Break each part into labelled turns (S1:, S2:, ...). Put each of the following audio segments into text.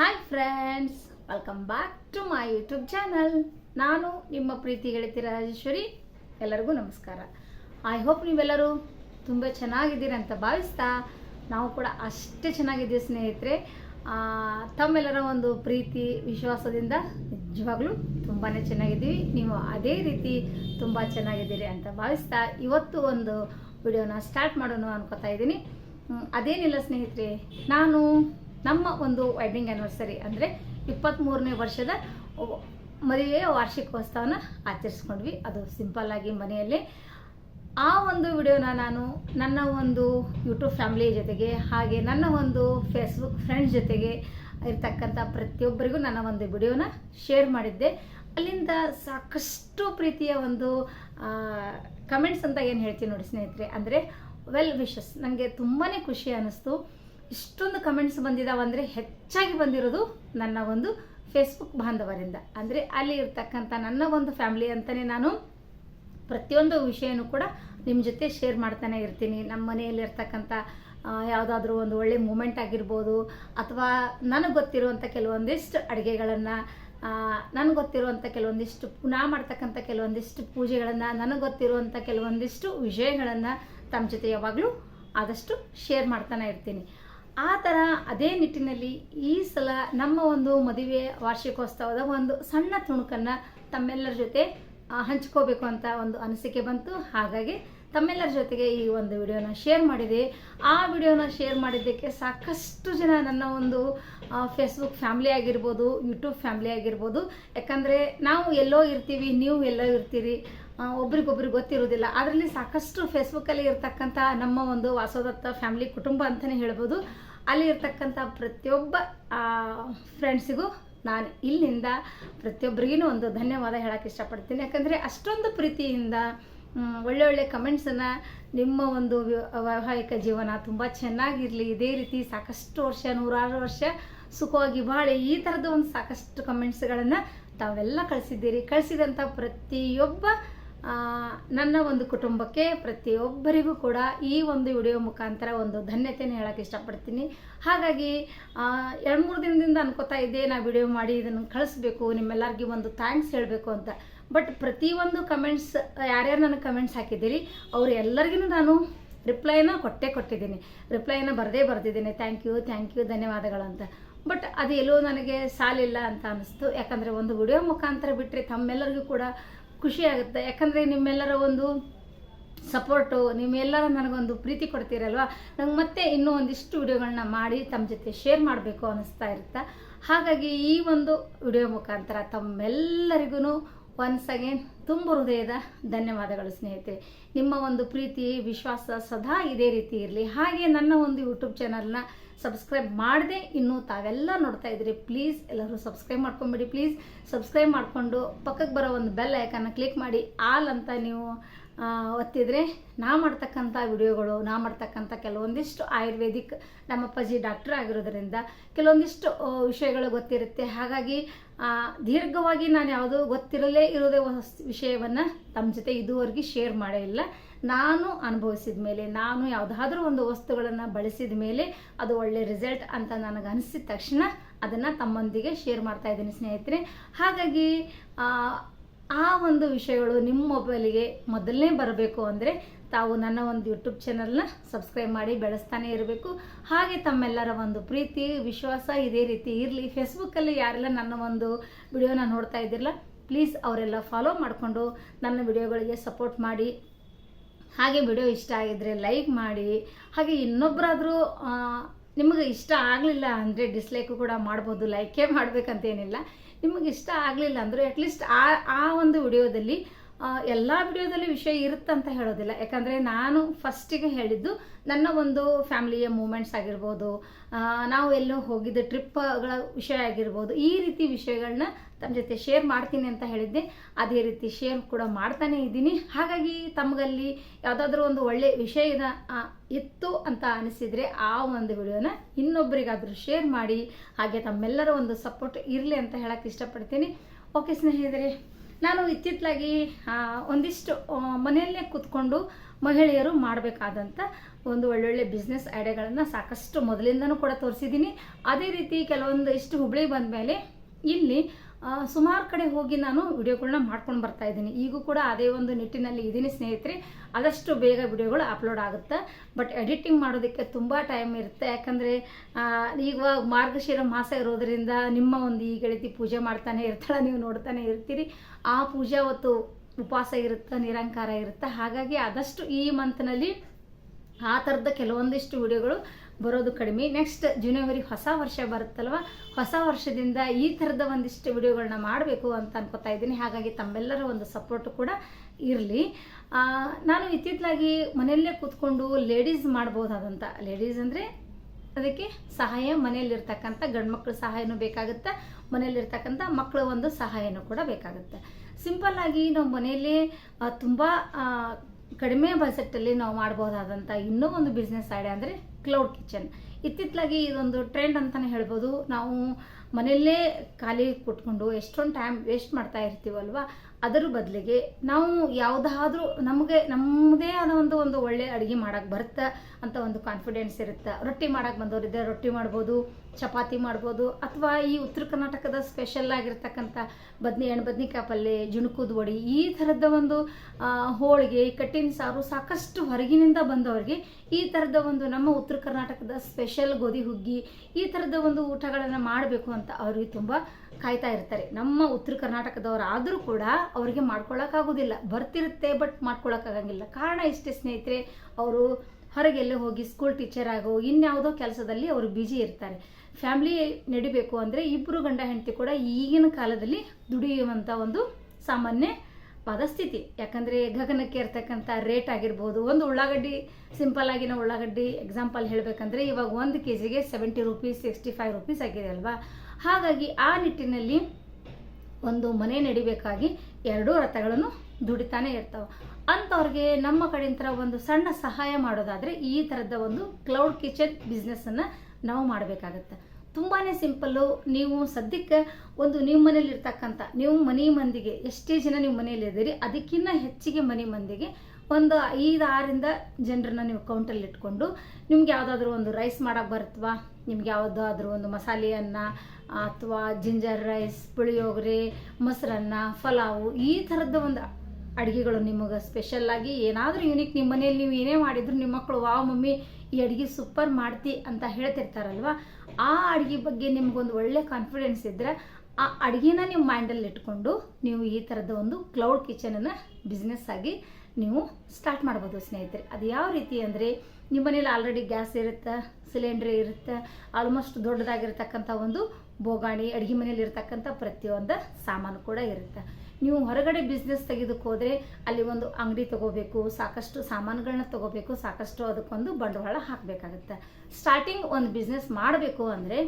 S1: Hi friends welcome back to my YouTube channel ನಾನು ನಿಮ್ಮ ಪ್ರೀತಿ ಗೆಳತಿ ರಾಜೇಶ್ವರಿ. ಎಲ್ಲರಿಗೂ ನಮಸ್ಕಾರ. ಐ ಹೋಪ್ ನೀವೆಲ್ಲರೂ ತುಂಬ ಚೆನ್ನಾಗಿದ್ದೀರಿ ಅಂತ ಭಾವಿಸ್ತಾ ನಾವು ಕೂಡ ಅಷ್ಟೇ ಚೆನ್ನಾಗಿದ್ದೀವಿ ಸ್ನೇಹಿತರೆ. ತಮ್ಮೆಲ್ಲರ ಒಂದು ಪ್ರೀತಿ, ವಿಶ್ವಾಸದಿಂದ ನಿಜವಾಗ್ಲೂ ತುಂಬಾ ಚೆನ್ನಾಗಿದ್ದೀವಿ. ನೀವು ಅದೇ ರೀತಿ ತುಂಬ ಚೆನ್ನಾಗಿದ್ದೀರಿ ಅಂತ ಭಾವಿಸ್ತಾ ಇವತ್ತು ಒಂದು ವಿಡಿಯೋನ ಸ್ಟಾರ್ಟ್ ಮಾಡೋಣ ಅನ್ಕೋತಾ ಇದ್ದೀನಿ. ಅದೇನಿಲ್ಲ ಸ್ನೇಹಿತರೆ. ನಾನು ನಮ್ಮ ಒಂದು ವೆಡ್ಡಿಂಗ್ ಆ್ಯನಿವರ್ಸರಿ ಅಂದರೆ ಇಪ್ಪತ್ತ್ಮೂರನೇ ವರ್ಷದ ಮದುವೆಯ ವಾರ್ಷಿಕೋತ್ಸವನ ಆಚರಿಸ್ಕೊಂಡ್ವಿ. ಅದು ಸಿಂಪಲ್ ಆಗಿ ಮನೆಯಲ್ಲೇ. ಆ ಒಂದು ವಿಡಿಯೋನ ನಾನು ನನ್ನ ಒಂದು ಯೂಟ್ಯೂಬ್ ಫ್ಯಾಮಿಲಿ ಜೊತೆಗೆ ಹಾಗೆ ನನ್ನ ಒಂದು ಫೇಸ್ಬುಕ್ ಫ್ರೆಂಡ್ಸ್ ಜೊತೆಗೆ ಇರ್ತಕ್ಕಂಥ ಪ್ರತಿಯೊಬ್ಬರಿಗೂ ನನ್ನ ಒಂದು ವಿಡಿಯೋನ ಶೇರ್ ಮಾಡಿದ್ದೆ. ಅಲ್ಲಿಂದ ಸಾಕಷ್ಟು ಪ್ರೀತಿಯ ಒಂದು ಕಮೆಂಟ್ಸ್ ಅಂತ ಏನು ಹೇಳ್ತೀನಿ ನೋಡಿ ಸ್ನೇಹಿತರೆ. ಅಂದರೆ ವೆಲ್ ವಿಶಸ್ ನನಗೆ ತುಂಬಾ ಖುಷಿ ಅನ್ನಿಸ್ತು. ಇಷ್ಟೊಂದು ಕಮೆಂಟ್ಸ್ ಅಂದರೆ ಹೆಚ್ಚಾಗಿ ಬಂದಿರೋದು ನನ್ನ ಒಂದು ಫೇಸ್ಬುಕ್ ಬಾಂಧವರಿಂದ. ಅಂದರೆ ಅಲ್ಲಿ ಇರ್ತಕ್ಕಂಥ ನನ್ನ ಒಂದು ಫ್ಯಾಮಿಲಿ ಅಂತಲೇ ನಾನು ಪ್ರತಿಯೊಂದು ವಿಷಯನೂ ಕೂಡ ನಿಮ್ಮ ಜೊತೆ ಶೇರ್ ಮಾಡ್ತಾನೆ ಇರ್ತೀನಿ. ನಮ್ಮ ಮನೆಯಲ್ಲಿರ್ತಕ್ಕಂಥ ಯಾವುದಾದ್ರೂ ಒಂದು ಒಳ್ಳೆ ಮೂಮೆಂಟ್ ಆಗಿರ್ಬೋದು, ಅಥವಾ ನನಗೆ ಗೊತ್ತಿರುವಂಥ ಕೆಲವೊಂದಿಷ್ಟು ಅಡುಗೆಗಳನ್ನು ನನಗೆ ಗೊತ್ತಿರುವಂಥ ಕೆಲವೊಂದಿಷ್ಟು ನಾ ಮಾಡ್ತಕ್ಕಂಥ ಕೆಲವೊಂದಿಷ್ಟು ಪೂಜೆಗಳನ್ನು, ನನಗೆ ಗೊತ್ತಿರುವಂಥ ಕೆಲವೊಂದಿಷ್ಟು ವಿಷಯಗಳನ್ನು ತಮ್ಮ ಜೊತೆ ಯಾವಾಗಲೂ ಆದಷ್ಟು ಶೇರ್ ಮಾಡ್ತಾನೆ ಇರ್ತೀನಿ. ಆ ಥರ ಅದೇ ನಿಟ್ಟಿನಲ್ಲಿ ಈ ಸಲ ನಮ್ಮ ಒಂದು ಮದುವೆ ವಾರ್ಷಿಕೋತ್ಸವದ ಒಂದು ಸಣ್ಣ ತುಣುಕನ್ನು ತಮ್ಮೆಲ್ಲರ ಜೊತೆ ಹಂಚ್ಕೋಬೇಕು ಅಂತ ಒಂದು ಅನಿಸಿಕೆ ಬಂತು. ಹಾಗಾಗಿ ತಮ್ಮೆಲ್ಲರ ಜೊತೆಗೆ ಈ ಒಂದು ವಿಡಿಯೋನ ಶೇರ್ ಮಾಡಿದೆ. ಆ ವಿಡಿಯೋನ ಶೇರ್ ಮಾಡಿದ್ದಕ್ಕೆ ಸಾಕಷ್ಟು ಜನ ನನ್ನ ಒಂದು ಫೇಸ್ಬುಕ್ ಫ್ಯಾಮ್ಲಿ ಆಗಿರ್ಬೋದು ಯೂಟ್ಯೂಬ್ ಫ್ಯಾಮ್ಲಿ ಆಗಿರ್ಬೋದು. ಯಾಕಂದರೆ ನಾವು ಎಲ್ಲೋ ಇರ್ತೀವಿ, ನೀವು ಎಲ್ಲೋ ಇರ್ತೀರಿ. ಆ, ಒಬ್ರಿಗೊಬ್ರಿಗೆ ಗೊತ್ತಿರೋದಿಲ್ಲ ಅದರಲ್ಲಿ ಸಾಕಷ್ಟು ಫೇಸ್ಬುಕ್ಕಲ್ಲಿ ಇರ್ತಕ್ಕಂಥ ನಮ್ಮ ಒಂದು ವಾಸೋದತ್ತ ಫ್ಯಾಮಿಲಿ ಕುಟುಂಬ ಅಂತಲೇ ಹೇಳ್ಬೋದು. ಅಲ್ಲಿ ಇರ್ತಕ್ಕಂಥ ಪ್ರತಿಯೊಬ್ಬ ಫ್ರೆಂಡ್ಸಿಗೂ ನಾನು ಇಲ್ಲಿಂದ ಪ್ರತಿಯೊಬ್ಬರಿಗೂ ಒಂದು ಧನ್ಯವಾದ ಹೇಳಕ್ಕೆ ಇಷ್ಟಪಡ್ತೀನಿ. ಯಾಕಂದರೆ ಅಷ್ಟೊಂದು ಪ್ರೀತಿಯಿಂದ ಒಳ್ಳೆ ಒಳ್ಳೆ ಕಮೆಂಟ್ಸನ್ನು ನಿಮ್ಮ ಒಂದು ವ್ಯಾವಹಾರಿಕ ಜೀವನ ತುಂಬ ಚೆನ್ನಾಗಿರಲಿ. ಇದೇ ರೀತಿ ಸಾಕಷ್ಟು ವರ್ಷ ನೂರಾರು ವರ್ಷ ಸುಖವಾಗಿ ಬಾಳೆ. ಈ ಥರದ ಒಂದು ಸಾಕಷ್ಟು ಕಮೆಂಟ್ಸ್ಗಳನ್ನು ತಾವೆಲ್ಲ ಕಳಿಸಿದ್ದೀರಿ. ಕಳಿಸಿದಂಥ ಪ್ರತಿಯೊಬ್ಬ ನನ್ನ ಒಂದು ಕುಟುಂಬಕ್ಕೆ ಪ್ರತಿಯೊಬ್ಬರಿಗೂ ಕೂಡ ಈ ಒಂದು ವಿಡಿಯೋ ಮುಖಾಂತರ ಒಂದು ಧನ್ಯತೆಯನ್ನು ಹೇಳೋಕ್ಕೆ ಇಷ್ಟಪಡ್ತೀನಿ. ಹಾಗಾಗಿ ಎರಡು ಮೂರು ದಿನದಿಂದ ಅನ್ಕೋತಾ ಇದ್ದೆ, ನಾ ವಿಡಿಯೋ ಮಾಡಿ ಇದನ್ನು ಕಳಿಸ್ಬೇಕು, ನಿಮ್ಮೆಲ್ಲರಿಗೂ ಒಂದು ಥ್ಯಾಂಕ್ಸ್ ಹೇಳಬೇಕು ಅಂತ. ಬಟ್ ಪ್ರತಿಯೊಂದು ಕಮೆಂಟ್ಸ್ ಯಾರ್ಯಾರು ನನಗೆ ಕಮೆಂಟ್ಸ್ ಹಾಕಿದ್ದೀರಿ, ಅವ್ರು ಎಲ್ಲರಿಗೂ ನಾನು ರಿಪ್ಲೈನ ಕೊಟ್ಟೇ ಕೊಟ್ಟಿದ್ದೀನಿ. ರಿಪ್ಲೈನ ಬರದೇ ಬರ್ತಿದ್ದೀನಿ ಥ್ಯಾಂಕ್ ಯು ಥ್ಯಾಂಕ್ ಯು ಧನ್ಯವಾದಗಳು ಅಂತ. ಬಟ್ ಅದು ಎಲ್ಲೋ ನನಗೆ ಸಾಲಿಲ್ಲ ಅಂತ ಅನಿಸ್ತು. ಯಾಕಂದರೆ ಒಂದು ವಿಡಿಯೋ ಮುಖಾಂತರ ಬಿಟ್ಟರೆ ತಮ್ಮೆಲ್ಲರಿಗೂ ಕೂಡ ಖುಷಿ ಆಗುತ್ತೆ. ಯಾಕಂದರೆ ನಿಮ್ಮೆಲ್ಲರ ಒಂದು ಸಪೋರ್ಟು ನಿಮ್ಮೆಲ್ಲರ ನನಗೊಂದು ಪ್ರೀತಿ ಕೊಡ್ತೀರಲ್ವ? ನಂಗೆ ಮತ್ತೆ ಇನ್ನೂ ಒಂದಿಷ್ಟು ವಿಡಿಯೋಗಳನ್ನ ಮಾಡಿ ತಮ್ಮ ಜೊತೆ ಶೇರ್ ಮಾಡಬೇಕು ಅನ್ನಿಸ್ತಾ ಇರುತ್ತೆ. ಹಾಗಾಗಿ ಈ ಒಂದು ವಿಡಿಯೋ ಮುಖಾಂತರ ತಮ್ಮೆಲ್ಲರಿಗೂ ಒನ್ಸ್ ಅಗೇನ್ ತುಂಬ ಹೃದಯದ ಧನ್ಯವಾದಗಳು ಸ್ನೇಹಿತರೆ. ನಿಮ್ಮ ಒಂದು ಪ್ರೀತಿ, ವಿಶ್ವಾಸ ಸದಾ ಇದೇ ರೀತಿ ಇರಲಿ. ಹಾಗೆ ನನ್ನ ಒಂದು ಯೂಟ್ಯೂಬ್ ಚಾನಲ್ನ ಸಬ್ಸ್ಕ್ರೈಬ್ ಮಾಡದೆ ಇನ್ನೂ ತಾವೆಲ್ಲ ನೋಡ್ತಾ ಇದ್ದೀರಿ ಪ್ಲೀಸ್ ಎಲ್ಲರೂ ಸಬ್ಸ್ಕ್ರೈಬ್ ಮಾಡ್ಕೊಂಬಿಡಿ ಪ್ಲೀಸ್ ಸಬ್ಸ್ಕ್ರೈಬ್ ಮಾಡಿಕೊಂಡು ಪಕ್ಕಕ್ಕೆ ಬರೋ ಒಂದು ಬೆಲ್ ಐಕನ್ನ ಕ್ಲಿಕ್ ಮಾಡಿ ಆಲ್ ಅಂತ ನೀವು ಒತ್ತಿದ್ರೆ ನಾ ಮಾಡ್ತಕ್ಕಂಥ ವಿಡಿಯೋಗಳು, ನಾ ಮಾಡ್ತಕ್ಕಂಥ ಕೆಲವೊಂದಿಷ್ಟು ಆಯುರ್ವೇದಿಕ್ ನಮ್ಮ ಅಪ್ಪಾಜಿ ಡಾಕ್ಟರ್ ಆಗಿರೋದ್ರಿಂದ ಕೆಲವೊಂದಿಷ್ಟು ವಿಷಯಗಳು ಗೊತ್ತಿರುತ್ತೆ. ಹಾಗಾಗಿ ದೀರ್ಘವಾಗಿ ನಾನು ಯಾವುದೋ ಗೊತ್ತಿರಲೇ ಇರೋದೇ ವಿಷಯವನ್ನು ತಮ್ಮ ಜೊತೆ ಇದುವರೆಗೆ ಶೇರ್ ಮಾಡೇ ಇಲ್ಲ. ನಾನು ಅನುಭವಿಸಿದ ಮೇಲೆ ನಾನು ಯಾವುದಾದ್ರೂ ಒಂದು ವಸ್ತುಗಳನ್ನು ಬಳಸಿದ ಮೇಲೆ ಅದು ಒಳ್ಳೆ ರಿಸಲ್ಟ್ ಅಂತ ನನಗೆ ಅನಿಸಿದ ತಕ್ಷಣ ಅದನ್ನು ತಮ್ಮೊಂದಿಗೆ ಶೇರ್ ಮಾಡ್ತಾ ಇದ್ದೀನಿ ಸ್ನೇಹಿತರೆ. ಹಾಗಾಗಿ ಆ, ಒಂದು ವಿಷಯಗಳು ನಿಮ್ಮ ಮೊಬೈಲಿಗೆ ಮೊದಲನೇ ಬರಬೇಕು ಅಂದರೆ ತಾವು ನನ್ನ ಒಂದು ಯೂಟ್ಯೂಬ್ ಚಾನಲ್ನ ಸಬ್ಸ್ಕ್ರೈಬ್ ಮಾಡಿ ಬೆಳೆಸ್ತಾನೆ ಇರಬೇಕು. ಹಾಗೆ ತಮ್ಮೆಲ್ಲರ ಒಂದು ಪ್ರೀತಿ ವಿಶ್ವಾಸ ಇದೇ ರೀತಿ ಇರಲಿ. ಫೇಸ್ಬುಕ್ಕಲ್ಲಿ ಯಾರೆಲ್ಲ ನನ್ನ ಒಂದು ವಿಡಿಯೋನ ನೋಡ್ತಾ ಇದ್ದಿರಲ್ಲ ಪ್ಲೀಸ್ ಅವರೆಲ್ಲ ಫಾಲೋ ಮಾಡಿಕೊಂಡು ನನ್ನ ವಿಡಿಯೋಗಳಿಗೆ ಸಪೋರ್ಟ್ ಮಾಡಿ. ಹಾಗೆ ವಿಡಿಯೋ ಇಷ್ಟ ಆಗಿದ್ರೆ ಲೈಕ್ ಮಾಡಿ, ಹಾಗೆ ಇನ್ನೊಬ್ಬರಾದರೂ ನಿಮಗೆ ಇಷ್ಟ ಆಗಲಿಲ್ಲ ಅಂದರೆ ಡಿಸ್ಲೈಕು ಕೂಡ ಮಾಡ್ಬೋದು ಲೈಕೇ ಮಾಡಬೇಕಂತೇನಿಲ್ಲ. ನಿಮಗೆ ಇಷ್ಟ ಆಗಲಿಲ್ಲ ಅಂದರೆ ಅಟ್ಲೀಸ್ಟ್ ಆ ಆ ಒಂದು ವಿಡಿಯೋದಲ್ಲಿ ಎಲ್ಲ ವಿಡಿಯೋದಲ್ಲಿ ವಿಷಯ ಇರುತ್ತಂತ ಹೇಳೋದಿಲ್ಲ. ಯಾಕಂದರೆ ನಾನು ಫಸ್ಟಿಗೆ ಹೇಳಿದ್ದು ನನ್ನ ಒಂದು ಫ್ಯಾಮಿಲಿಯ ಮೂಮೆಂಟ್ಸ್ ಆಗಿರ್ಬೋದು ನಾವು ಎಲ್ಲೋ ಹೋಗಿದ್ದ ಟ್ರಿಪ್ಗಳ ವಿಷಯ ಆಗಿರ್ಬೋದು, ಈ ರೀತಿ ವಿಷಯಗಳನ್ನ ತಮ್ಮ ಜೊತೆ ಶೇರ್ ಮಾಡ್ತೀನಿ ಅಂತ ಹೇಳಿದ್ದೆ. ಅದೇ ರೀತಿ ಶೇರ್ ಕೂಡ ಮಾಡ್ತಾನೆ ಇದ್ದೀನಿ. ಹಾಗಾಗಿ ತಮಗಲ್ಲಿ ಯಾವುದಾದ್ರೂ ಒಂದು ಒಳ್ಳೆ ವಿಷಯ ಇತ್ತು ಅಂತ ಅನಿಸಿದರೆ ಆ ಒಂದು ವಿಡಿಯೋನ ಇನ್ನೊಬ್ಬರಿಗಾದರೂ ಶೇರ್ ಮಾಡಿ, ಹಾಗೆ ತಮ್ಮೆಲ್ಲರ ಒಂದು ಸಪೋರ್ಟ್ ಇರಲಿ ಅಂತ ಹೇಳಕ್ಕೆ ಇಷ್ಟಪಡ್ತೀನಿ. ಓಕೆ ಸ್ನೇಹಿತರೆ. ನಾನು ಇತ್ತಿತ್ತಲಾಗಿ ಒಂದಿಷ್ಟು ಮನೆಯಲ್ಲೇ ಕೂತ್ಕೊಂಡು ಮಹಿಳೆಯರು ಮಾಡಬೇಕಾದಂಥ ಒಂದು ಒಳ್ಳೊಳ್ಳೆ ಬಿಸ್ನೆಸ್ ಐಡಿಯಾಗಳನ್ನು ಸಾಕಷ್ಟು ಮೊದಲಿಂದನೂ ಕೂಡ ತೋರಿಸಿದ್ದೀನಿ. ಅದೇ ರೀತಿ ಕೆಲವೊಂದು ಇಷ್ಟು ಹುಬ್ಳಿ ಬಂದಮೇಲೆ ಇಲ್ಲಿ ಸುಮಾರು ಕಡೆ ಹೋಗಿ ನಾನು ವಿಡಿಯೋಗಳನ್ನ ಮಾಡ್ಕೊಂಡು ಬರ್ತಾ ಇದ್ದೀನಿ. ಈಗೂ ಕೂಡ ಅದೇ ಒಂದು ನಿಟ್ಟಿನಲ್ಲಿ ಇದ್ದೀನಿ ಸ್ನೇಹಿತರೆ. ಆದಷ್ಟು ಬೇಗ ವಿಡಿಯೋಗಳು ಅಪ್ಲೋಡ್ ಆಗುತ್ತೆ. ಬಟ್ ಎಡಿಟಿಂಗ್ ಮಾಡೋದಕ್ಕೆ ತುಂಬ ಟೈಮ್ ಇರುತ್ತೆ. ಯಾಕಂದರೆ ಈಗ ಮಾರ್ಗಶಿರ ಮಾಸ ಇರೋದರಿಂದ ನಿಮ್ಮ ಒಂದು ಈ ಗೆಳತಿ ಪೂಜೆ ಮಾಡ್ತಾನೆ ಇರ್ತಾಳೆ, ನೀವು ನೋಡ್ತಾನೆ ಇರ್ತೀರಿ. ಆ ಪೂಜೆ ಅವತ್ತು ಉಪವಾಸ ಇರುತ್ತೆ, ನಿರಂಕಾರ ಇರುತ್ತೆ. ಹಾಗಾಗಿ ಆದಷ್ಟು ಈ ಮಂತ್ನಲ್ಲಿ ಆ ಥರದ ಕೆಲವೊಂದಿಷ್ಟು ವಿಡಿಯೋಗಳು ಬರೋದು ಕಡಿಮೆ. ನೆಕ್ಸ್ಟ್ ಜನವರಿ ಹೊಸ ವರ್ಷ ಬರುತ್ತಲ್ವ? ಹೊಸ ವರ್ಷದಿಂದ ಈ ಥರದ ಒಂದಿಷ್ಟು ವಿಡಿಯೋಗಳನ್ನ ಮಾಡಬೇಕು ಅಂತ ಅನ್ಕೋತಾ ಇದ್ದೀನಿ. ಹಾಗಾಗಿ ತಮ್ಮೆಲ್ಲರ ಒಂದು ಸಪೋರ್ಟ್ ಕೂಡ ಇರಲಿ. ನಾನು ಇತ್ತಿತ್ತಲಾಗಿ ಮನೆಯಲ್ಲೇ ಕೂತ್ಕೊಂಡು ಲೇಡೀಸ್ ಮಾಡ್ಬೋದಾದಂಥ ಲೇಡೀಸ್ ಅಂದರೆ ಅದಕ್ಕೆ ಸಹಾಯ, ಮನೆಯಲ್ಲಿರ್ತಕ್ಕಂಥ ಗಂಡು ಮಕ್ಕಳ ಸಹಾಯನೂ ಬೇಕಾಗುತ್ತೆ. ಮನೆಯಲ್ಲಿರ್ತಕ್ಕಂಥ ಮಕ್ಕಳ ಒಂದು ಸಹಾಯನೂ ಕೂಡ ಬೇಕಾಗುತ್ತೆ. ಸಿಂಪಲ್ ಆಗಿ ನಾವು ಮನೆಯಲ್ಲೇ ತುಂಬ ಕಡಿಮೆ ಬಜೆಟಲ್ಲಿ ನಾವು ಮಾಡ್ಬೋದಾದಂಥ ಇನ್ನೂ ಒಂದು ಬಿಸ್ನೆಸ್ ಐಡಿಯಾ ಅಂದರೆ ಕ್ಲೌಡ್ ಕಿಚನ್ ಇತ್ತಿತ್ತಲಾಗಿ ಇದೊಂದು ಟ್ರೆಂಡ್ ಅಂತಲೇ ಹೇಳ್ಬೋದು. ನಾವು ಮನೆಯಲ್ಲೇ ಖಾಲಿ ಕುಟ್ಕೊಂಡು ಎಷ್ಟೊಂದು ಟೈಮ್ ವೇಸ್ಟ್ ಮಾಡ್ತಾ ಇರ್ತೀವಲ್ವ? ಅದರ ಬದಲಿಗೆ ನಾವು ಯಾವುದಾದ್ರೂ ನಮಗೆ ನಮ್ಮದೇ ಆದ ಒಂದು ಒಂದು ಒಳ್ಳೆ ಅಡುಗೆ ಮಾಡೋಕ್ಕೆ ಬರುತ್ತೆ ಅಂತ ಒಂದು ಕಾನ್ಫಿಡೆನ್ಸ್ ಇರುತ್ತೆ. ರೊಟ್ಟಿ ಮಾಡೋಕ್ಕೆ ಬಂದವರಿದ್ದರೆ ರೊಟ್ಟಿ ಮಾಡ್ಬೋದು, ಚಪಾತಿ ಮಾಡ್ಬೋದು, ಅಥವಾ ಈ ಉತ್ತರ ಕರ್ನಾಟಕದ ಸ್ಪೆಷಲ್ ಆಗಿರ್ತಕ್ಕಂಥ ಬದ್ನಿ ಎಣ್ಣೆ ಬದ್ನಿಕಾಯಿ ಪಲ್ಯ ಜುಣುಕುದ ವಡಿ, ಈ ಥರದ ಒಂದು ಹೋಳಿಗೆ ಕಟ್ಟಿನ ಸಾರು ಸಾಕಷ್ಟು ಹೊರಗಿನಿಂದ ಬಂದವರಿಗೆ ಈ ಥರದ ಒಂದು ನಮ್ಮ ಉತ್ತರ ಕರ್ನಾಟಕದ ಸ್ಪೆಷಲ್ ಗೋಧಿ ಹುಗ್ಗಿ, ಈ ಥರದ ಒಂದು ಊಟಗಳನ್ನು ಮಾಡಬೇಕು ಅಂತ ಅವ್ರಿಗೆ ತುಂಬ ಕಾಯ್ತಾ ಇರ್ತಾರೆ. ನಮ್ಮ ಉತ್ತರ ಕರ್ನಾಟಕದವರು ಆದರೂ ಕೂಡ ಅವರಿಗೆ ಮಾಡ್ಕೊಳ್ಳೋಕ್ಕಾಗೋದಿಲ್ಲ ಬರ್ತಿರುತ್ತೆ ಬಟ್ ಮಾಡ್ಕೊಳ್ಳೋಕ್ಕಾಗಂಗಿಲ್ಲ ಕಾರಣ ಇಷ್ಟೇ ಸ್ನೇಹಿತರೆ, ಅವರು ಹೊರಗೆಲ್ಲೇ ಹೋಗಿ ಸ್ಕೂಲ್ ಟೀಚರ್ ಆಗೋ ಇನ್ಯಾವುದೋ ಕೆಲಸದಲ್ಲಿ ಅವರು ಬ್ಯುಸಿ ಇರ್ತಾರೆ. ಫ್ಯಾಮಿಲಿ ನಡಿಬೇಕು ಅಂದರೆ ಇಬ್ಬರು ಗಂಡ ಹೆಂಡತಿ ಕೂಡ ಈಗಿನ ಕಾಲದಲ್ಲಿ ದುಡಿಯುವಂಥ ಒಂದು ಸಾಮಾನ್ಯವಾದ ಸ್ಥಿತಿ ಯಾಕಂದರೆ ಗಗನಕ್ಕೆ ಇರ್ತಕ್ಕಂಥ ರೇಟ್ ಆಗಿರ್ಬೋದು, ಒಂದು ಉಳ್ಳಾಗಡ್ಡಿ ಸಿಂಪಲ್ ಆಗಿನ ಉಳ್ಳಾಗಡ್ಡಿ ಎಕ್ಸಾಂಪಲ್ ಹೇಳಬೇಕಂದ್ರೆ ಇವಾಗ ಒಂದು ಕೆ ಜಿಗೆ seventy rupees sixty five rupees ಆಗಿದೆ ಅಲ್ವಾ? ಹಾಗಾಗಿ ಆ ನಿಟ್ಟಿನಲ್ಲಿ ಒಂದು ಮನೆ ನಡಿಬೇಕಾಗಿ ಎರಡೂ ರಥಗಳನ್ನು ದುಡಿತಾನೆ ಇರ್ತಾವೆ. ಅಂಥವ್ರಿಗೆ ನಮ್ಮ ಕಡೆಯಿಂದ ಒಂದು ಸಣ್ಣ ಸಹಾಯ ಮಾಡೋದಾದರೆ ಈ ಥರದ ಒಂದು ಕ್ಲೌಡ್ ಕಿಚನ್ ಬಿಸ್ನೆಸ್ಸನ್ನು ನಾವು ಮಾಡಬೇಕಾಗತ್ತೆ. ತುಂಬಾ ಸಿಂಪಲ್ಲು ನೀವು ಸದ್ಯಕ್ಕೆ ಒಂದು ನಿಮ್ಮ ಮನೇಲಿ ಇರ್ತಕ್ಕಂಥ, ನೀವು ಮನೆ ಮಂದಿಗೆ, ಎಷ್ಟೇ ಜನ ನೀವು ಮನೆಯಲ್ಲಿ ಇದ್ದೀರಿ ಅದಕ್ಕಿಂತ ಹೆಚ್ಚಿಗೆ ಮನೆ ಮಂದಿಗೆ ಒಂದು ಐದು ಆರಿಂದ ಜನರನ್ನ ನೀವು ಕೌಂಟಲ್ಲಿ ಇಟ್ಕೊಂಡು ನಿಮ್ಗೆ ಯಾವುದಾದ್ರೂ ಒಂದು ರೈಸ್ ಮಾಡೋಕ್ಕೆ ಬರುತ್ತವಾ ನಿಮ್ಗೆ ಯಾವುದಾದ್ರೂ ಒಂದು ಮಸಾಲೆ ಅನ್ನ ಅಥವಾ ಜಿಂಜರ್ ರೈಸ್ ಪುಳಿಯೋಗರೆ, ಮೊಸರನ್ನ ಫಲಾವು ಈ ಥರದ ಒಂದು ಅಡುಗೆಗಳು ನಿಮಗೆ ಸ್ಪೆಷಲ್ಲಾಗಿ ಏನಾದರೂ ಯೂನಿಕ್ ನಿಮ್ಮ ಮನೆಯಲ್ಲಿ ನೀವು ಏನೇ ಮಾಡಿದ್ರು ನಿಮ್ಮ ಮಕ್ಕಳು ವಾವ್ ಮಮ್ಮಿ, ಈ ಅಡುಗೆ ಸೂಪರ್ ಮಾಡ್ತಿ ಅಂತ ಹೇಳ್ತಿರ್ತಾರಲ್ವ? ಆ ಅಡುಗೆ ಬಗ್ಗೆ ನಿಮ್ಗೊಂದು ಒಳ್ಳೆ ಕಾನ್ಫಿಡೆನ್ಸ್ ಇದ್ದರೆ ಆ ಅಡುಗೆನ ನೀವು ಮೈಂಡಲ್ಲಿ ಇಟ್ಕೊಂಡು ನೀವು ಈ ಥರದ ಒಂದು ಕ್ಲೌಡ್ ಕಿಚನನ್ನು ಬಿಸ್ನೆಸ್ ಆಗಿ ನೀವು ಸ್ಟಾರ್ಟ್ ಮಾಡ್ಬೋದು ಸ್ನೇಹಿತರೆ. ಅದು ಯಾವ ರೀತಿ ಅಂದರೆ ನಿಮ್ಮ ಮನೇಲಿ ಆಲ್ರೆಡಿ ಗ್ಯಾಸ್ ಇರುತ್ತೆ ಸಿಲಿಂಡ್ರ್ ಇರುತ್ತೆ ಆಲ್ಮೋಸ್ಟ್ ದೊಡ್ಡದಾಗಿರ್ತಕ್ಕಂಥ ಒಂದು ಬೋಗಾಣಿ, ಅಡುಗೆ ಮನೇಲಿ ಇರ್ತಕ್ಕಂಥ ಪ್ರತಿಯೊಂದು ಸಾಮಾನು ಕೂಡ ಇರುತ್ತೆ. ನೀವು ಹೊರಗಡೆ ಬಿಸ್ನೆಸ್ ತೆಗೆದಕ್ಕೆ ಹೋದರೆ ಅಲ್ಲಿ ಒಂದು ಅಂಗಡಿ ತಗೋಬೇಕು, ಸಾಕಷ್ಟು ಸಾಮಾನುಗಳನ್ನ ತಗೋಬೇಕು, ಸಾಕಷ್ಟು ಅದಕ್ಕೊಂದು ಬಂಡವಾಳ ಹಾಕಬೇಕಾಗುತ್ತೆ. ಸ್ಟಾರ್ಟಿಂಗ್ ಒಂದು ಬಿಸ್ನೆಸ್ ಮಾಡಬೇಕು ಅಂದರೆ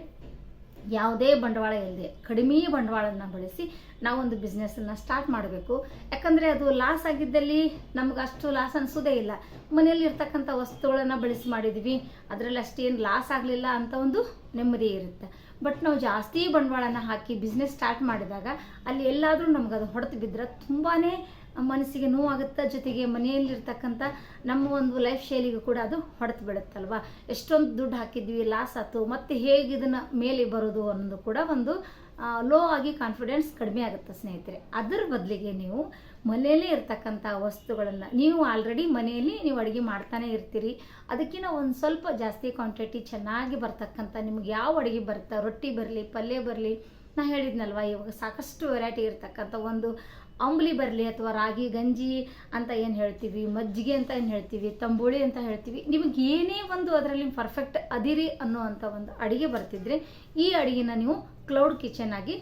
S1: ಯಾವುದೇ ಬಂಡವಾಳ ಇಲ್ಲದೆ ಕಡಿಮೆ ಬಂಡವಾಳನ ಬಳಸಿ ನಾವೊಂದು ಬಿಸ್ನೆಸ್ಸನ್ನು ಸ್ಟಾರ್ಟ್ ಮಾಡಬೇಕು. ಯಾಕಂದರೆ ಅದು ಲಾಸ್ ಆಗಿದ್ದಲ್ಲಿ ನಮ್ಗೆ ಅಷ್ಟು ಲಾಸ್ ಅನಿಸೋದೇ ಇಲ್ಲ. ಮನೆಯಲ್ಲಿ ಇರ್ತಕ್ಕಂಥ ವಸ್ತುಗಳನ್ನು ಬಳಸಿ ಮಾಡಿದ್ವಿ, ಅದರಲ್ಲಿ ಅಷ್ಟೇನು ಲಾಸ್ ಆಗಲಿಲ್ಲ ಅಂತ ಒಂದು ನೆಮ್ಮದಿ ಇರುತ್ತೆ. ಬಟ್ ನಾವು ಜಾಸ್ತಿ ಬಂಡವಾಳನ ಹಾಕಿ ಬಿಸ್ನೆಸ್ ಸ್ಟಾರ್ಟ್ ಮಾಡಿದಾಗ ಅಲ್ಲಿ ಎಲ್ಲಾದರೂ ನಮ್ಗೆ ಅದು ಹೊಡೆದು ಬಿದ್ದರೆ ತುಂಬಾ ಮನಸ್ಸಿಗೆ ನೋವಾಗುತ್ತೆ, ಜೊತೆಗೆ ಮನೆಯಲ್ಲಿರ್ತಕ್ಕಂಥ ನಮ್ಮ ಒಂದು ಲೈಫ್ ಶೈಲಿಗೂ ಕೂಡ ಅದು ಹೊಡೆತು ಬಿಡುತ್ತಲ್ವ? ಎಷ್ಟೊಂದು ದುಡ್ಡು ಹಾಕಿದ್ವಿ ಲಾಸ್ ಆಯ್ತು ಮತ್ತೆ ಹೇಗೆ ಇದನ್ನು ಮೇಲೆ ಬರೋದು ಅನ್ನೋದು ಕೂಡ ಒಂದು ಲೋ ಆಗಿ ಕಾನ್ಫಿಡೆನ್ಸ್ ಕಡಿಮೆ ಆಗುತ್ತೆ ಸ್ನೇಹಿತರೆ. ಅದರ ಬದಲಿಗೆ ನೀವು ಮನೆಯಲ್ಲೇ ಇರ್ತಕ್ಕಂಥ ವಸ್ತುಗಳನ್ನು, ನೀವು ಆಲ್ರೆಡಿ ಮನೆಯಲ್ಲಿ ನೀವು ಅಡುಗೆ ಮಾಡ್ತಾನೆ ಇರ್ತೀರಿ. ಅದಕ್ಕಿಂತ ಒಂದು ಸ್ವಲ್ಪ ಜಾಸ್ತಿ ಕ್ವಾಂಟಿಟಿ ಚೆನ್ನಾಗಿ ಬರ್ತಕ್ಕಂಥ ನಿಮ್ಗೆ ಯಾವ ಅಡುಗೆ ಬರುತ್ತೆ, ರೊಟ್ಟಿ ಬರಲಿ, ಪಲ್ಯ ಬರಲಿ, ನಾ ಹೇಳಿದ್ನಲ್ವ, ಇವಾಗ ಸಾಕಷ್ಟು ವೆರೈಟಿ ಇರ್ತಕ್ಕಂಥ ಒಂದು ಅಂಬ್ಲಿ ಬರಲಿ ಅಥವಾ ರಾಗಿ, ಗಂಜಿ ಅಂತ ಏನು ಹೇಳ್ತೀವಿ, ಮಜ್ಜಿಗೆ ಅಂತ ಏನು ಹೇಳ್ತೀವಿ, ತಂಬುಳಿ ಅಂತ ಹೇಳ್ತೀವಿ, ನಿಮಗೆ ಏನೇ ಒಂದು ಅದರಲ್ಲಿ ಪರ್ಫೆಕ್ಟ್ ಅದಿರಿ ಅನ್ನೋ ಒಂದು ಅಡುಗೆ ಬರ್ತಿದ್ರೆ ಈ ಅಡುಗೆನ ನೀವು ಕ್ಲೌಡ್ ಕಿಚನ್ ಆಗಿ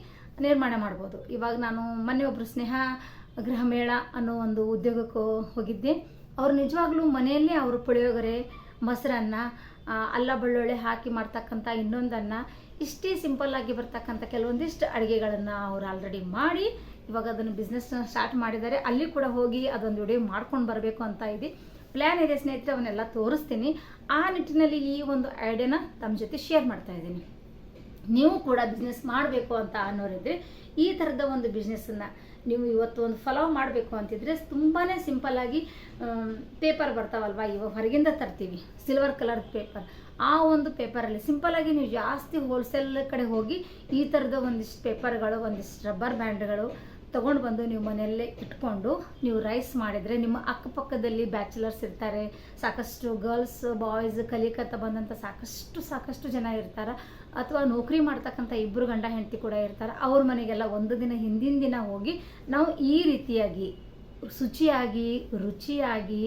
S1: ನಿರ್ಮಾಣ ಮಾಡ್ಬೋದು. ಇವಾಗ ನಾನು ಮೊನ್ನೆ ಒಬ್ಬರು ಸ್ನೇಹ ಗೃಹ ಮೇಳ ಅನ್ನೋ ಒಂದು ಉದ್ಯೋಗಕ್ಕೂ ಹೋಗಿದ್ದೆ. ಅವ್ರು ನಿಜವಾಗ್ಲೂ ಮನೆಯಲ್ಲೇ ಅವರು ಪುಳಿಯೋಗರೆ, ಮೊಸರನ್ನ ಅಲ್ಲ ಬೆಳ್ಳುಳ್ಳಿ ಹಾಕಿ ಮಾಡ್ತಕ್ಕಂಥ ಇನ್ನೊಂದನ್ನು ಇಷ್ಟೇ ಸಿಂಪಲ್ಲಾಗಿ ಬರ್ತಕ್ಕಂಥ ಕೆಲವೊಂದಿಷ್ಟು ಅಡುಗೆಗಳನ್ನು ಅವ್ರು ಆಲ್ರೆಡಿ ಮಾಡಿ ಇವಾಗ ಅದನ್ನು ಬಿಸ್ನೆಸ್ ಸ್ಟಾರ್ಟ್ ಮಾಡಿದ್ದಾರೆ. ಅಲ್ಲಿ ಕೂಡ ಹೋಗಿ ಅದೊಂದು ವಿಡಿಯೋ ಮಾಡ್ಕೊಂಡು ಬರಬೇಕು ಅಂತ ಇದೆ. ಪ್ಲ್ಯಾನ್ ಇದೆ ಸ್ನೇಹಿತರೆ, ಅವನ್ನೆಲ್ಲ ತೋರಿಸ್ತೀನಿ. ಆ ನಿಟ್ಟಿನಲ್ಲಿ ಈ ಒಂದು ಐಡಿಯಾನ ತಮ್ಮ ಜೊತೆ ಶೇರ್ ಮಾಡ್ತಾ ಇದ್ದೀನಿ. ನೀವು ಕೂಡ ಬಿಸ್ನೆಸ್ ಮಾಡಬೇಕು ಅಂತ ಅನ್ನೋರಿದ್ರೆ, ಈ ಥರದ ಒಂದು ಬಿಸ್ನೆಸ್ಸನ್ನು ನೀವು ಇವತ್ತು ಒಂದು ಫಲಾವ್ ಮಾಡಬೇಕು ಅಂತಿದ್ರೆ ತುಂಬಾ ಸಿಂಪಲ್ಲಾಗಿ ಪೇಪರ್ ಬರ್ತಾವಲ್ವಾ? ಇವಾಗ ಹೊರಗಿಂದ ತರ್ತೀವಿ. ಸಿಲ್ವರ್ ಕಲರ್ ಪೇಪರ್ ಆ ಒಂದು ಪೇಪರಲ್ಲಿ ಸಿಂಪಲ್ಲಾಗಿ ನೀವು ಜಾಸ್ತಿ ಹೋಲ್ಸೇಲ್ ಕಡೆ ಹೋಗಿ ಈ ಥರದ ಒಂದಿಷ್ಟು ಪೇಪರ್ಗಳು ಒಂದಿಷ್ಟು ರಬ್ಬರ್ ಬ್ಯಾಂಡ್ಗಳು ತೊಗೊಂಡು ಬಂದು ನೀವು ಮನೆಯಲ್ಲೇ ಇಟ್ಕೊಂಡು ನೀವು ರೈಸ್ ಮಾಡಿದರೆ ನಿಮ್ಮ ಅಕ್ಕಪಕ್ಕದಲ್ಲಿ ಬ್ಯಾಚುಲರ್ಸ್ ಇರ್ತಾರೆ. ಸಾಕಷ್ಟು ಗರ್ಲ್ಸ್, ಬಾಯ್ಸ್ ಕಲಿಕತ್ತ ಬಂದಂಥ ಸಾಕಷ್ಟು ಸಾಕಷ್ಟು ಜನ ಇರ್ತಾರೆ. ಅಥವಾ ನೌಕರಿ ಮಾಡ್ತಕ್ಕಂಥ ಇಬ್ಬರು ಗಂಡ ಹೆಂಡತಿ ಕೂಡ ಇರ್ತಾರೆ. ಅವ್ರ ಮನೆಗೆಲ್ಲ ಒಂದು ದಿನ ಹಿಂದಿನ ದಿನ ಹೋಗಿ ನಾವು ಈ ರೀತಿಯಾಗಿ ಶುಚಿಯಾಗಿ, ರುಚಿಯಾಗಿ,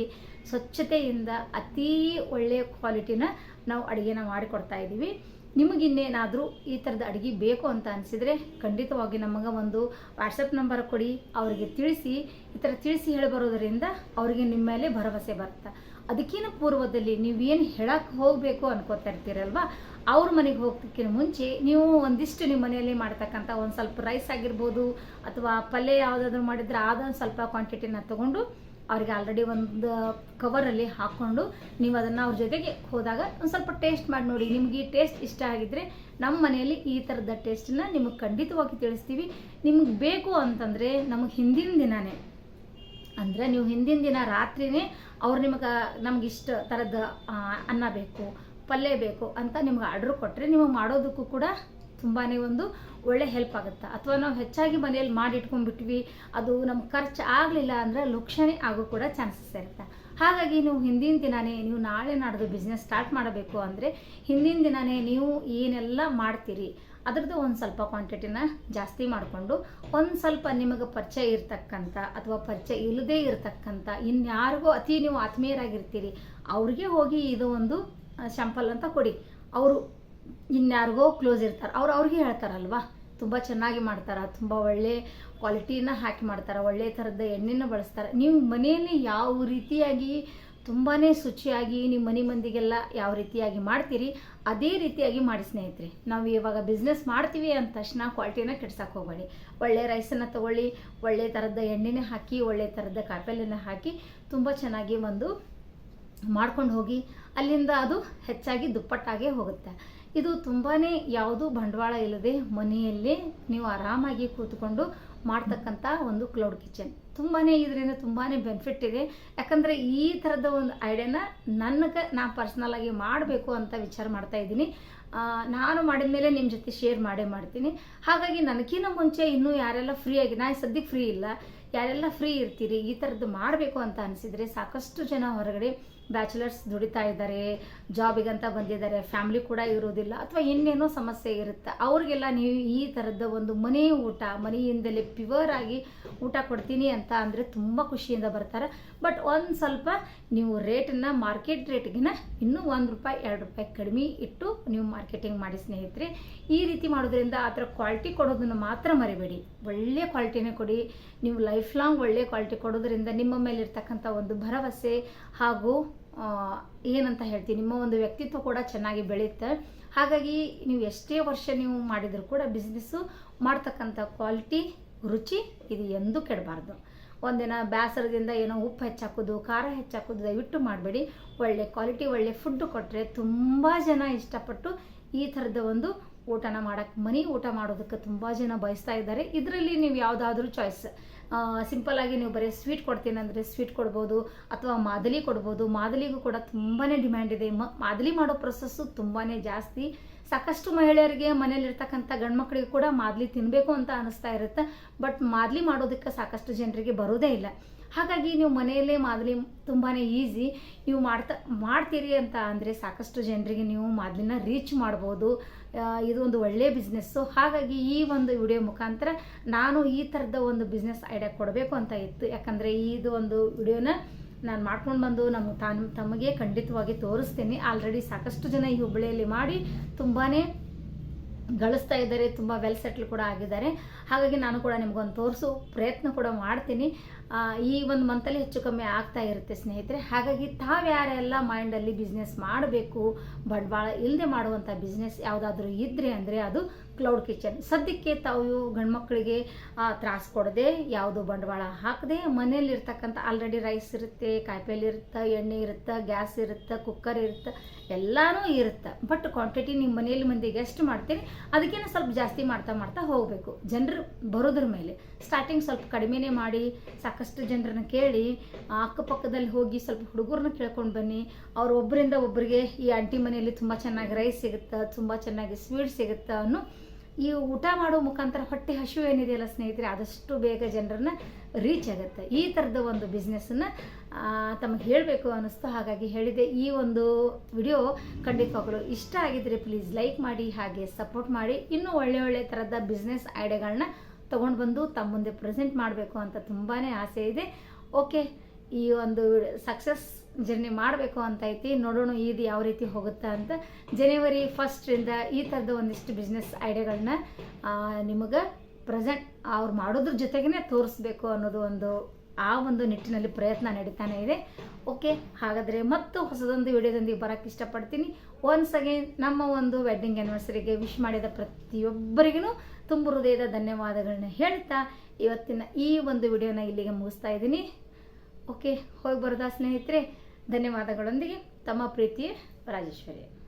S1: ಸ್ವಚ್ಛತೆಯಿಂದ ಅತೀ ಒಳ್ಳೆಯ ಕ್ವಾಲಿಟಿನ ನಾವು ಅಡುಗೆನ ಮಾಡಿಕೊಡ್ತಾ ಇದ್ದೀವಿ. ನಿಮಗಿನ್ನೇನಾದರೂ ಈ ಥರದ ಅಡುಗೆ ಬೇಕು ಅಂತ ಅನಿಸಿದರೆ ಖಂಡಿತವಾಗಿ ನಮಗೆ ಒಂದು ವಾಟ್ಸಪ್ ನಂಬರ್ ಕೊಡಿ, ಅವರಿಗೆ ತಿಳಿಸಿ. ಈ ಥರ ತಿಳಿಸಿ ಹೇಳಿ ಬರೋದರಿಂದ ಅವರಿಗೆ ನಿಮ್ಮ ಮೇಲೆ ಭರವಸೆ ಬರುತ್ತೆ. ಅದಕ್ಕಿಂತ ಪೂರ್ವದಲ್ಲಿ ನೀವೇನು ಹೇಳಕ್ಕೆ ಹೋಗಬೇಕು ಅನ್ಕೋತಾ ಇರ್ತೀರಲ್ವ? ಅವ್ರ ಮನೆಗೆ ಹೋಗೋದಕ್ಕಿಂತ ಮುಂಚೆ ನೀವು ಒಂದಿಷ್ಟು ನಿಮ್ಮ ಮನೆಯಲ್ಲಿ ಮಾಡ್ತಕ್ಕಂಥ ಒಂದು ಸ್ವಲ್ಪ ರೈಸ್ ಆಗಿರ್ಬೋದು ಅಥವಾ ಪಲ್ಯ ಯಾವುದಾದ್ರೂ ಮಾಡಿದರೆ ಅದೊಂದು ಸ್ವಲ್ಪ ಕ್ವಾಂಟಿಟಿನ ತೊಗೊಂಡು ಅವ್ರಿಗೆ ಆಲ್ರೆಡಿ ಒಂದು ಕವರಲ್ಲಿ ಹಾಕ್ಕೊಂಡು ನೀವು ಅದನ್ನು ಅವ್ರ ಜೊತೆಗೆ ಹೋದಾಗ ಒಂದು ಸ್ವಲ್ಪ ಟೇಸ್ಟ್ ಮಾಡಿ ನೋಡಿ. ನಿಮ್ಗೆ ಈ ಟೇಸ್ಟ್ ಇಷ್ಟ ಆಗಿದ್ದರೆ ನಮ್ಮ ಮನೆಯಲ್ಲಿ ಈ ಥರದ ಟೇಸ್ಟನ್ನ ನಿಮಗೆ ಖಂಡಿತವಾಗಿ ತಿಳಿಸ್ತೀವಿ. ನಿಮ್ಗೆ ಬೇಕು ಅಂತಂದರೆ ನಮಗೆ ಹಿಂದಿನ ದಿನವೇ ಅಂದರೆ ನೀವು ಹಿಂದಿನ ದಿನ ರಾತ್ರಿನೇ ಅವ್ರು ನಿಮಗೆ ನಮ್ಗೆ ಇಷ್ಟ ಥರದ ಅನ್ನ ಬೇಕು, ಪಲ್ಯ ಬೇಕು ಅಂತ ನಿಮ್ಗೆ ಆರ್ಡ್ರ್ ಕೊಟ್ಟರೆ ನಿಮಗೆ ಮಾಡೋದಕ್ಕೂ ಕೂಡ ತುಂಬಾ ಒಂದು ಒಳ್ಳೆ ಹೆಲ್ಪ್ ಆಗುತ್ತೆ. ಅಥವಾ ನಾವು ಹೆಚ್ಚಾಗಿ ಮನೆಯಲ್ಲಿ ಮಾಡಿ ಇಟ್ಕೊಂಡ್ಬಿಟ್ವಿ ಅದು ನಮ್ಗೆ ಖರ್ಚು ಆಗಲಿಲ್ಲ ಅಂದರೆ ಲುಕ್ಷಣೆ ಆಗೋ ಕೂಡ ಚಾನ್ಸಸ್ ಇರುತ್ತೆ. ಹಾಗಾಗಿ ನೀವು ಹಿಂದಿನ ದಿನವೇ ನೀವು ನಾಳೆ ನಾಡ್ದು ಬಿಸ್ನೆಸ್ ಸ್ಟಾರ್ಟ್ ಮಾಡಬೇಕು ಅಂದರೆ ಹಿಂದಿನ ದಿನವೇ ನೀವು ಏನೆಲ್ಲ ಮಾಡ್ತೀರಿ, ಅದರದ್ದು ಒಂದು ಸ್ವಲ್ಪ ಕ್ವಾಂಟಿಟಿನ ಜಾಸ್ತಿ ಮಾಡಿಕೊಂಡು, ಒಂದು ಸ್ವಲ್ಪ ನಿಮಗೆ ಪರಿಚಯ ಇರತಕ್ಕಂಥ ಅಥವಾ ಪರಿಚಯ ಇಲ್ಲದೇ ಇರತಕ್ಕಂಥ ಇನ್ಯಾರಿಗೂ ಅತಿ ನೀವು ಆತ್ಮೀಯರಾಗಿರ್ತೀರಿ, ಅವ್ರಿಗೆ ಹೋಗಿ ಇದು ಒಂದು ಶಾಂಪಲ್ ಅಂತ ಕೊಡಿ. ಅವರು ಇನ್ಯಾರಿಗೋ ಕ್ಲೋಸ್ ಇರ್ತಾರೆ. ಅವ್ರು ಅವ್ರಿಗೆ ಹೇಳ್ತಾರಲ್ವಾ? ತುಂಬ ಚೆನ್ನಾಗಿ ಮಾಡ್ತಾರೆ, ತುಂಬ ಒಳ್ಳೆ ಕ್ವಾಲಿಟಿನ ಹಾಕಿ ಮಾಡ್ತಾರೆ, ಒಳ್ಳೆ ಥರದ ಎಣ್ಣೆನ ಬಳಸ್ತಾರೆ. ನೀವು ಮನೆಯಲ್ಲಿ ಯಾವ ರೀತಿಯಾಗಿ ತುಂಬಾ ಶುಚಿಯಾಗಿ ನಿಮ್ಮ ಮನೆ ಮಂದಿಗೆಲ್ಲ ಯಾವ ರೀತಿಯಾಗಿ ಮಾಡ್ತೀರಿ, ಅದೇ ರೀತಿಯಾಗಿ ಮಾಡಿ ಸ್ನೇಹಿತರೆ. ನಾವು ಇವಾಗ ಬಿಸ್ನೆಸ್ ಮಾಡ್ತೀವಿ ಅಂದ ತಕ್ಷಣ ಕ್ವಾಲಿಟಿನ ಕೆಡ್ಸಕ್ಕೆ ಹೋಗಬೇಡಿ. ಒಳ್ಳೆ ರೈಸನ್ನು ತಗೊಳ್ಳಿ, ಒಳ್ಳೆ ಥರದ ಎಣ್ಣೆನ ಹಾಕಿ, ಒಳ್ಳೆ ಥರದ ಕಾಯಿಪಲ್ಯನ ಹಾಕಿ ತುಂಬ ಚೆನ್ನಾಗಿ ಒಂದು ಮಾಡ್ಕೊಂಡು ಹೋಗಿ, ಅಲ್ಲಿಂದ ಅದು ಹೆಚ್ಚಾಗಿ ದುಪ್ಪಟ್ಟಾಗೇ ಹೋಗುತ್ತೆ. ಇದು ತುಂಬಾ ಯಾವುದು ಬಂಡವಾಳ ಇಲ್ಲದೆ ಮನೆಯಲ್ಲೇ ನೀವು ಆರಾಮಾಗಿ ಕೂತ್ಕೊಂಡು ಮಾಡ್ತಕ್ಕಂಥ ಒಂದು ಕ್ಲೌಡ್ ಕಿಚನ್ ತುಂಬಾ ಇದರಿಂದ ತುಂಬಾ ಬೆನಿಫಿಟ್ ಇದೆ. ಯಾಕಂದರೆ ಈ ಥರದ ಒಂದು ಐಡಿಯಾನ ನನಗೆ ನಾನು ಪರ್ಸ್ನಲಾಗಿ ಮಾಡಬೇಕು ಅಂತ ವಿಚಾರ ಮಾಡ್ತಾ ಇದ್ದೀನಿ. ನಾನು ಮಾಡಿದ ಮೇಲೆ ನಿಮ್ಮ ಜೊತೆ ಶೇರ್ ಮಾಡೇ ಮಾಡ್ತೀನಿ. ಹಾಗಾಗಿ ನನಗಿನ್ನ ಮುಂಚೆ ಇನ್ನೂ ಯಾರೆಲ್ಲ ಫ್ರೀ ಆಗಿ ನಾನು ಸದ್ಯಕ್ಕೆ ಫ್ರೀ ಇಲ್ಲ. ಯಾರೆಲ್ಲ ಫ್ರೀ ಇರ್ತೀರಿ, ಈ ಥರದ್ದು ಮಾಡಬೇಕು ಅಂತ ಅನಿಸಿದರೆ ಸಾಕಷ್ಟು ಜನ ಹೊರಗಡೆ ಬ್ಯಾಚುಲರ್ಸ್ ದುಡಿತಾ ಇದ್ದಾರೆ ಜಾಬಿಗಂತ ಬಂದಿದ್ದಾರೆ ಫ್ಯಾಮ್ಲಿ ಕೂಡ ಇರೋದಿಲ್ಲ ಅಥವಾ ಇನ್ನೇನೋ ಸಮಸ್ಯೆ ಇರುತ್ತೆ. ಅವ್ರಿಗೆಲ್ಲ ನೀವು ಈ ಥರದ ಒಂದು ಮನೆ ಊಟ, ಮನೆಯಿಂದಲೇ ಪ್ಯೂರ್ ಆಗಿ ಊಟ ಕೊಡ್ತೀನಿ ಅಂತ ಅಂದರೆ ತುಂಬ ಖುಷಿಯಿಂದ ಬರ್ತಾರೆ. ಬಟ್ ಒಂದು ಸ್ವಲ್ಪ ನೀವು ರೇಟನ್ನು ಮಾರ್ಕೆಟ್ ರೇಟ್ಗಿನ ಇನ್ನೂ ಒಂದು ರೂಪಾಯಿ, ಎರಡು ರೂಪಾಯಿ ಕಡಿಮೆ ಇಟ್ಟು ನೀವು ಮಾರ್ಕೆಟಿಂಗ್ ಮಾಡಿ ಸ್ನೇಹಿತರೆ. ಈ ರೀತಿ ಮಾಡೋದ್ರಿಂದ ಆ ಥರ ಕ್ವಾಲಿಟಿ ಕೊಡೋದನ್ನು ಮಾತ್ರ ಮರಿಬೇಡಿ. ಒಳ್ಳೆಯ ಕ್ವಾಲಿಟಿನೇ ಕೊಡಿ. ನೀವು ಲೈಫ್ ಲಾಂಗ್ ಒಳ್ಳೆಯ ಕ್ವಾಲಿಟಿ ಕೊಡೋದ್ರಿಂದ ನಿಮ್ಮ ಮೇಲೆ ಇರ್ತಕ್ಕಂಥ ಒಂದು ಭರವಸೆ ಹಾಗೂ ಏನಂತ ಹೇಳ್ತೀನಿ, ನಿಮ್ಮ ಒಂದು ವ್ಯಕ್ತಿತ್ವ ಕೂಡ ಚೆನ್ನಾಗಿ ಬೆಳೆಯುತ್ತೆ. ಹಾಗಾಗಿ ನೀವು ಎಷ್ಟೇ ವರ್ಷ ನೀವು ಮಾಡಿದರೂ ಕೂಡ ಬಿಸ್ನೆಸ್ಸು ಮಾಡ್ತಕ್ಕಂಥ ಕ್ವಾಲಿಟಿ ರುಚಿ ಇದು ಎಂದೂ ಕೆಡಬಾರ್ದು. ಒಂದಿನ ಬೇಸರದಿಂದ ಏನೋ ಉಪ್ಪು ಹೆಚ್ಚಾಕೋದು, ಖಾರ ಹೆಚ್ಚಾಕೋದು ದಯವಿಟ್ಟು ಮಾಡಬೇಡಿ. ಒಳ್ಳೆ ಕ್ವಾಲಿಟಿ ಒಳ್ಳೆ ಫುಡ್ ಕೊಟ್ಟರೆ ತುಂಬ ಜನ ಇಷ್ಟಪಟ್ಟು ಈ ಥರದ ಒಂದು ಊಟನ ಮಾಡೋಕ್ಕೆ ಮನೆ ಊಟ ಮಾಡೋದಕ್ಕೆ ತುಂಬ ಜನ ಬಯಸ್ತಾ ಇದ್ದಾರೆ. ಇದರಲ್ಲಿ ನೀವು ಯಾವುದಾದ್ರೂ ಚಾಯ್ಸ್ ಸಿಂಪಲ್ಲಾಗಿ ನೀವು ಬರೀ ಸ್ವೀಟ್ ಕೊಡ್ತೀನಿ ಅಂದರೆ ಸ್ವೀಟ್ ಕೊಡ್ಬೋದು, ಅಥವಾ ಮಾದಲಿ ಕೊಡ್ಬೋದು. ಮಾದಲಿಗೂ ಕೂಡ ತುಂಬಾ ಡಿಮ್ಯಾಂಡ್ ಇದೆ. ಮಾದಲಿ ಮಾಡೋ ಪ್ರೊಸೆಸ್ಸು ತುಂಬಾ ಜಾಸ್ತಿ. ಸಾಕಷ್ಟು ಮಹಿಳೆಯರಿಗೆ ಮನೇಲಿರ್ತಕ್ಕಂಥ ಗಂಡು ಮಕ್ಕಳಿಗೂ ಕೂಡ ಮಾದಲಿ ತಿನ್ನಬೇಕು ಅಂತ ಅನಿಸ್ತಾ ಇರುತ್ತೆ. ಬಟ್ ಮಾದಲಿ ಮಾಡೋದಕ್ಕೆ ಸಾಕಷ್ಟು ಜನರಿಗೆ ಬರೋದೇ ಇಲ್ಲ. ಹಾಗಾಗಿ ನೀವು ಮನೆಯಲ್ಲೇ ಮಾದಲಿ ತುಂಬಾ ಈಸಿ ನೀವು ಮಾಡ್ತಾ, ಮಾಡ್ತೀರಿ ಅಂತ ಅಂದರೆ ಸಾಕಷ್ಟು ಜನರಿಗೆ ನೀವು ಮಾದಲಿನ ರೀಚ್ ಮಾಡ್ಬೋದು. ಇದು ಒಂದು ಒಳ್ಳೆಯ ಬಿಸ್ನೆಸ್ಸು ಹಾಗಾಗಿ ಈ ಒಂದು ವಿಡಿಯೋ ಮುಖಾಂತರ ನಾನು ಈ ಥರದ ಒಂದು ಬಿಸ್ನೆಸ್ ಐಡಿಯಾ ಕೊಡಬೇಕು ಅಂತ ಇತ್ತು. ಯಾಕಂದರೆ ಇದು ಒಂದು ವಿಡಿಯೋನ ನಾನು ಮಾಡ್ಕೊಂಡು ಬಂದು ನಮ್ಮ ತಾನು, ತಮಗೆ ಖಂಡಿತವಾಗಿ ತೋರಿಸ್ತೀನಿ. ಆಲ್ರೆಡಿ ಸಾಕಷ್ಟು ಜನ ಈ ಹುಬ್ಬಳ್ಳಿಯಲ್ಲಿ ಮಾಡಿ ತುಂಬಾ ಗಳಿಸ್ತಾ ಇದ್ದಾರೆ. ತುಂಬ ವೆಲ್ ಸೆಟ್ಲ್ ಕೂಡ ಆಗಿದ್ದಾರೆ. ಹಾಗಾಗಿ ನಾನು ಕೂಡ ನಿಮ್ಗೊಂದು ತೋರಿಸೋ, ಪ್ರಯತ್ನ ಕೂಡ ಮಾಡ್ತೀನಿ. ಈ ಒಂದು ಮಂತಲ್ಲಿ ಹೆಚ್ಚು ಕಮ್ಮಿ ಆಗ್ತಾ ಇರುತ್ತೆ ಸ್ನೇಹಿತರೆ. ಹಾಗಾಗಿ ತಾವ್ಯಾರೆಲ್ಲ ಮೈಂಡಲ್ಲಿ ಬಿಸ್ನೆಸ್ ಮಾಡಬೇಕು, ಬಂಡವಾಳ ಇಲ್ಲದೆ ಮಾಡುವಂಥ ಬಿಸ್ನೆಸ್ ಯಾವುದಾದ್ರೂ ಇದ್ದರೆ ಅಂದರೆ ಅದು ಕ್ಲೌಡ್ ಕಿಚನ್ ಸದ್ಯಕ್ಕೆ ತಾವು ಗಂಡ್ಮಕ್ಳಿಗೆ ತ್ರಾಸ ಕೊಡದೆ ಯಾವುದು ಬಂಡವಾಳ ಹಾಕದೆ ಮನೆಯಲ್ಲಿರ್ತಕ್ಕಂಥ ಆಲ್ರೆಡಿ ರೈಸ್ ಇರುತ್ತೆ, ಕಾಯಿಪಲ್ಲೆ ಇರುತ್ತೆ, ಎಣ್ಣೆ ಇರುತ್ತೆ ಗ್ಯಾಸ್ ಇರುತ್ತೆ ಕುಕ್ಕರ್ ಇರುತ್ತೆ, ಎಲ್ಲನೂ ಇರುತ್ತೆ. ಬಟ್ ಕ್ವಾಂಟಿಟಿ ನಿಮ್ಮ ಮನೆಯಲ್ಲಿ ಮಂದಿಗೆ ಎಷ್ಟು ಮಾಡ್ತೀರಿ ಅದಕ್ಕೇನೆ ಸ್ವಲ್ಪ ಜಾಸ್ತಿ ಮಾಡ್ತಾ ಮಾಡ್ತಾ ಹೋಗಬೇಕು. ಜನರು ಬರೋದ್ರ ಮೇಲೆ ಸ್ಟಾರ್ಟಿಂಗ್ ಸ್ವಲ್ಪ ಕಡಿಮೆನೇ ಮಾಡಿ ಸಾಕಷ್ಟು ಜನರನ್ನ ಕೇಳಿ ಅಕ್ಕಪಕ್ಕದಲ್ಲಿ ಹೋಗಿ ಸ್ವಲ್ಪ ಹುಡುಗರನ್ನ ಕೇಳ್ಕೊಂಡು ಬನ್ನಿ. ಅವ್ರು ಒಬ್ಬರಿಂದ ಒಬ್ಬರಿಗೆ ಈ ಆಂಟಿ ಮನೆಯಲ್ಲಿ ತುಂಬ ಚೆನ್ನಾಗಿ ರೈಸ್ ಸಿಗುತ್ತೆ, ತುಂಬ ಚೆನ್ನಾಗಿ ಸ್ವೀಟ್ ಸಿಗುತ್ತೆ ಅನ್ನೋ ಈ ಊಟ ಮಾಡೋ ಮುಖಾಂತರ ಹೊಟ್ಟೆ ಹಸಿವು ಏನಿದೆಯಲ್ಲ ಸ್ನೇಹಿತರೆ, ಆದಷ್ಟು ಬೇಗ ಜನರನ್ನ ರೀಚ್ ಆಗುತ್ತೆ. ಈ ಥರದ ಒಂದು ಬಿಸ್ನೆಸ್ಸನ್ನು ತಮಗೆ ಹೇಳಬೇಕು ಅನ್ನಿಸ್ತು. ಹಾಗಾಗಿ ಹೇಳಿದೆ, ಈ ಒಂದು ವಿಡಿಯೋ ಖಂಡಿತವಾಗಲು ಇಷ್ಟ ಆಗಿದ್ರೆ ಪ್ಲೀಸ್ ಲೈಕ್ ಮಾಡಿ, ಹಾಗೆ ಸಪೋರ್ಟ್ ಮಾಡಿ. ಇನ್ನೂ ಒಳ್ಳೆ ಒಳ್ಳೆ ಥರದ ಬಿಸ್ನೆಸ್ ಐಡಿಯಾಗಳನ್ನ ತೊಗೊಂಡು ಬಂದು ತಮ್ಮ ಮುಂದೆ ಪ್ರೆಸೆಂಟ್ ಮಾಡಬೇಕು ಅಂತ ತುಂಬಾ ಆಸೆ ಇದೆ. ಓಕೆ, ಈ ಒಂದು ಸಕ್ಸಸ್ ಜರ್ನಿ ಮಾಡಬೇಕು ಅಂತ ಐತಿ. ನೋಡೋಣ ಇದು ಯಾವ ರೀತಿ ಹೋಗುತ್ತೆ ಅಂತ. ಜನವರಿ ಫಸ್ಟ್ರಿಂದ ಈ ಥರದ ಒಂದಿಷ್ಟು ಬಿಸ್ನೆಸ್ ಐಡಿಯಾಗಳನ್ನ ನಿಮಗೆ ಪ್ರೆಸೆಂಟ್ ಅವ್ರು ಮಾಡೋದ್ರ ಜೊತೆಗೇ ತೋರಿಸ್ಬೇಕು ಅನ್ನೋದು ಒಂದು, ಆ ಒಂದು ನಿಟ್ಟಿನಲ್ಲಿ ಪ್ರಯತ್ನ ನಡೀತಾನೆ ಇದೆ. ಓಕೆ, ಹಾಗಾದರೆ ಮತ್ತು ಹೊಸದೊಂದು ವಿಡಿಯೋದೊಂದಿಗೆ ಬರೋಕ್ಕೆ ಇಷ್ಟಪಡ್ತೀನಿ. ಒನ್ಸ್ ಅಗೇನ್ ನಮ್ಮ ಒಂದು ವೆಡ್ಡಿಂಗ್ ಆ್ಯನಿವರ್ಸರಿಗೆ ವಿಶ್ ಮಾಡಿದ ಪ್ರತಿಯೊಬ್ಬರಿಗೂ ತುಂಬ ಹೃದಯದ ಧನ್ಯವಾದಗಳನ್ನ ಹೇಳ್ತಾ ಇವತ್ತಿನ ಈ ಒಂದು ವಿಡಿಯೋನ ಇಲ್ಲಿಗೆ ಮುಗಿಸ್ತಾ ಇದ್ದೀನಿ. ಓಕೆ ಹೋಗಿ ಬರೋದಾ ಸ್ನೇಹಿತರೆ? ಧನ್ಯವಾದಗಳೊಂದಿಗೆ ತಮ್ಮ ಪ್ರೀತಿಯೇ ರಾಜೇಶ್ವರಿ.